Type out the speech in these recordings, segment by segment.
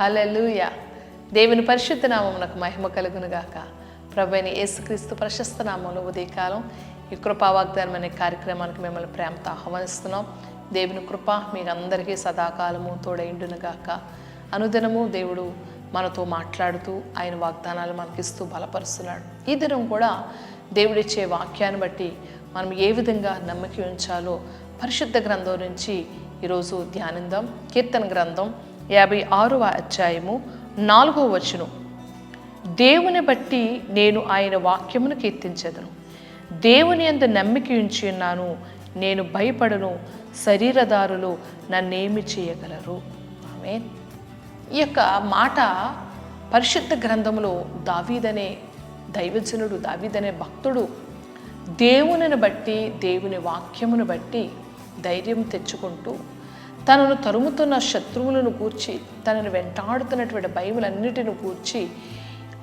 హలలుయ దేవుని పరిశుద్ధ నామమునకు మహిమ కలుగునుగాక. ప్రభుని యేసుక్రీస్తు ప్రశస్త నామంలో ఉదయకాలం. ఈ కృపా వాగ్దానం అనే కార్యక్రమానికి మిమ్మల్ని ప్రేమతో ఆహ్వానిస్తున్నాం. దేవుని కృప మీకు అందరికీ సదాకాలము తోడైండునుగాక. అనుదినము దేవుడు మనతో మాట్లాడుతూ ఆయన వాగ్దానాలు మనకిస్తూ బలపరుస్తున్నాడు. ఈ దినం కూడా దేవుడిచ్చే వాక్యాన్ని బట్టి మనం ఏ విధంగా నమ్మకి ఉంచాలో పరిశుద్ధ గ్రంథం నుంచి ఈరోజు ధ్యానిందాం. కీర్తన గ్రంథం యాభై ఆరవ అధ్యాయము నాలుగో వచనం. దేవుని బట్టి నేను ఆయన వాక్యమును కీర్తించదను. దేవుని అంత నమ్మిక ఉంచి ఉన్నాను నేను భయపడను శరీరదారులు నన్నేమి చేయగలరు? ఆమె ఈ యొక్క మాట పరిశుద్ధ గ్రంథంలో దావీదనే దైవజనుడు దావీదనే భక్తుడు దేవునిని బట్టి దేవుని వాక్యమును బట్టి ధైర్యం తెచ్చుకుంటూ తనను తరుముతున్న శత్రువులను గూర్చి తనను వెంటాడుతున్నటువంటి భయములన్నిటిని గూర్చి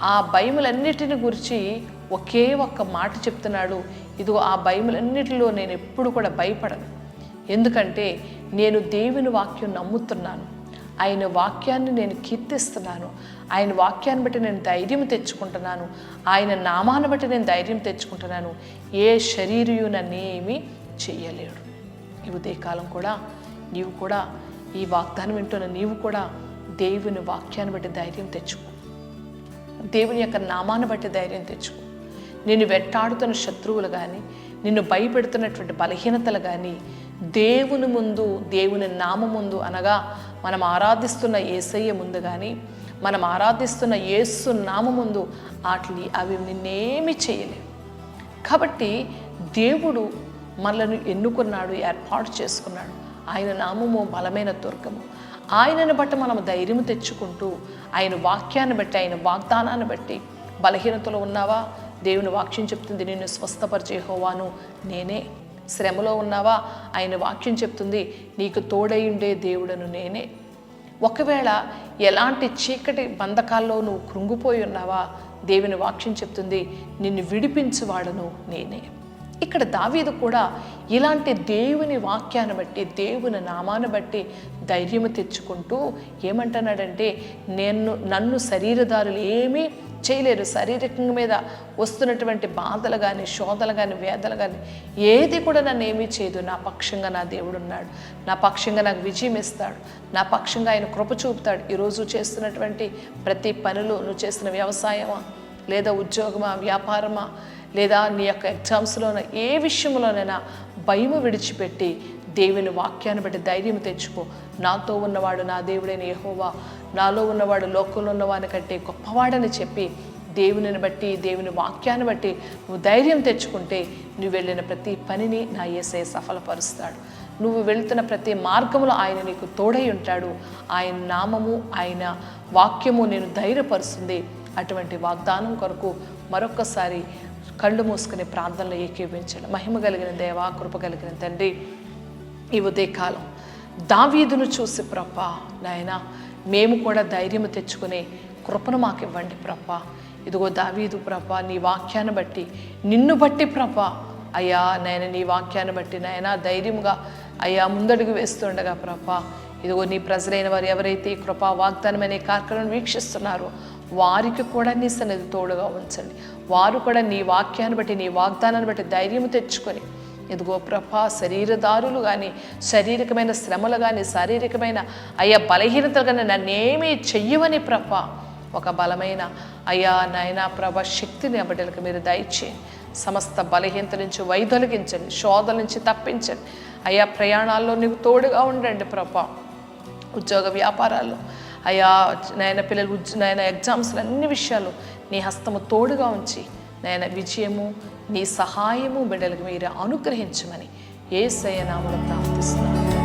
ఆ భయములన్నిటిని గురించి ఒకే ఒక్క మాట చెప్తున్నాడు. ఇదిగో ఆ భయములన్నిటిలో నేను ఎప్పుడు కూడా భయపడను. ఎందుకంటే నేను దేవుని వాక్యం నమ్ముతున్నాను. ఆయన వాక్యాన్ని నేను కీర్తిస్తున్నాను. ఆయన వాక్యాన్ని బట్టి నేను ధైర్యం తెచ్చుకుంటున్నాను. ఆయన నామాన్ని బట్టి నేను ధైర్యం తెచ్చుకుంటున్నాను. ఏ శరీరయు నన్నేమీ చేయలేడు. ఈ ఉదయకాలం కూడా నీవు కూడా ఈ వాగ్దానం వింటున్న నీవు కూడా దేవుని వాక్యాన్ని బట్టి ధైర్యం తెచ్చుకో. దేవుని యొక్క నామాన్ని బట్టి ధైర్యం తెచ్చుకో. నిన్ను వెట్టాడుతున్న శత్రువులు కానీ నిన్ను భయపెడుతున్నటువంటి బలహీనతలు కానీ దేవుని ముందు దేవుని నామ ముందు అనగా మనం ఆరాధిస్తున్న ఏసయ్య ముందు కానీ మనం ఆరాధిస్తున్న యేసు నామ ముందు వాటిని అవి నిన్నేమి చేయలేవు. కాబట్టి దేవుడు మనలను ఎన్నుకున్నాడు ఏర్పాటు చేసుకున్నాడు. ఆయన నామము బలమైన దుర్గము. ఆయనను బట్టి మనం ధైర్యం తెచ్చుకుంటూ ఆయన వాక్యాన్ని బట్టి ఆయన వాగ్దానాన్ని బట్టి బలహీనతలో ఉన్నావా? దేవుని వాక్యం చెప్తుంది నిన్ను స్వస్థపరిచే హోవాను నేనే. శ్రమలో ఉన్నావా? ఆయన వాక్యం చెప్తుంది నీకు తోడై ఉండే దేవుడను నేనే. ఒకవేళ ఎలాంటి చీకటి బంధకాల్లో నువ్వు కృంగిపోయి ఉన్నావా? దేవుని వాక్యం చెప్తుంది నిన్ను విడిపించువాడను నేనే. ఇక్కడ దావీదు కూడా ఇలాంటి దేవుని వాక్యాన్ని బట్టి దేవుని నామాన్ని బట్టి ధైర్యము తెచ్చుకుంటూ ఏమంటున్నాడంటే నేను నన్ను శరీరదారులు ఏమీ చేయలేరు. శారీరకంగా మీద వస్తున్నటువంటి బాధలు కానీ శోధలు కానీ వేదలు కానీ ఏది కూడా నన్ను ఏమీ చేయదు. నా పక్షంగా నా దేవుడు ఉన్నాడు. నా పక్షంగా నాకు విజయం ఇస్తాడు. నా పక్షంగా ఆయన కృప చూపుతాడు. ఈరోజు చేస్తున్నటువంటి ప్రతి పనులు నువ్వు చేస్తున్న వ్యవసాయమా లేదా ఉద్యోగమా వ్యాపారమా లేదా నీ యొక్క ఎగ్జామ్స్లోన ఏ విషయంలోనైనా భయము విడిచిపెట్టి దేవుని వాక్యాన్ని బట్టి ధైర్యం తెచ్చుకో. నాతో ఉన్నవాడు నా దేవుడైన యహోవా. నాలో ఉన్నవాడు లోకంలో ఉన్నవాని కంటే గొప్పవాడని చెప్పి దేవునిని బట్టి దేవుని వాక్యాన్ని బట్టి నువ్వు ధైర్యం తెచ్చుకుంటే నువ్వు వెళ్ళిన ప్రతి పనిని నా ఏసే సఫలపరుస్తాడు. నువ్వు వెళుతున్న ప్రతి మార్గంలో ఆయన నీకు తోడై ఉంటాడు. ఆయన నామము ఆయన వాక్యము నేను ధైర్యపరుస్తుంది. అటువంటి వాగ్దానం కొరకు మరొక్కసారి కళ్ళు మూసుకుని ప్రార్థనలో ఏకీవించండి మహిమ కలిగిన దేవా కృప కలిగిన తండ్రి ఈ ఉదయకాలం దావీదును చూసి ప్రప్ప నాయన మేము కూడా ధైర్యం తెచ్చుకునే కృపను మాకు ఇవ్వండి ప్రప్ప ఇదిగో దావీదు ప్రప్ప నీ వాక్యాన్ని బట్టి నిన్ను బట్టి ప్రప్ప అయ్యా నాయన నీ వాక్యాన్ని బట్టి నాయన ధైర్యంగా అయ్యా ముందడుగు వేస్తుండగా ప్రప్ప ఇదిగో నీ ప్రజలైన వారు ఎవరైతే కృపా వాగ్దానమనే కార్యక్రమం వీక్షిస్తున్నారో వారికి కూడా నీ సన్నిధి తోడుగా ఉంచండి. వారు కూడా నీ వాక్యాన్ని బట్టి నీ వాగ్దానాన్ని బట్టి ధైర్యం తెచ్చుకొని ఇదిగో ప్రభా శరీరదారులు కానీ శారీరకమైన శ్రమలు కానీ శారీరకమైన అయ్యా బలహీనతలు కానీ నన్నేమీ చెయ్యవని ప్రభ ఒక బలమైన అయ్యా నాయనా ప్రభ శక్తిని అబడలకు మీరు దయచేయండి. సమస్త బలహీనత నుంచి వైదొలగించండి శోధల నుంచి తప్పించండి. అయ్యా ప్రయాణాల్లో నీకు తోడుగా ఉండండి ప్రభా. ఉద్యోగ వ్యాపారాల్లో అయ్యా నాయన పిల్లలు నాయన ఎగ్జామ్స్లో అన్ని విషయాలు నీ హస్తము తోడుగా ఉంచి నాయన విజయము నీ సహాయము బిడ్డలకు మీరు అనుగ్రహించమని ఏ సయనామను ప్రార్థిస్తున్నాను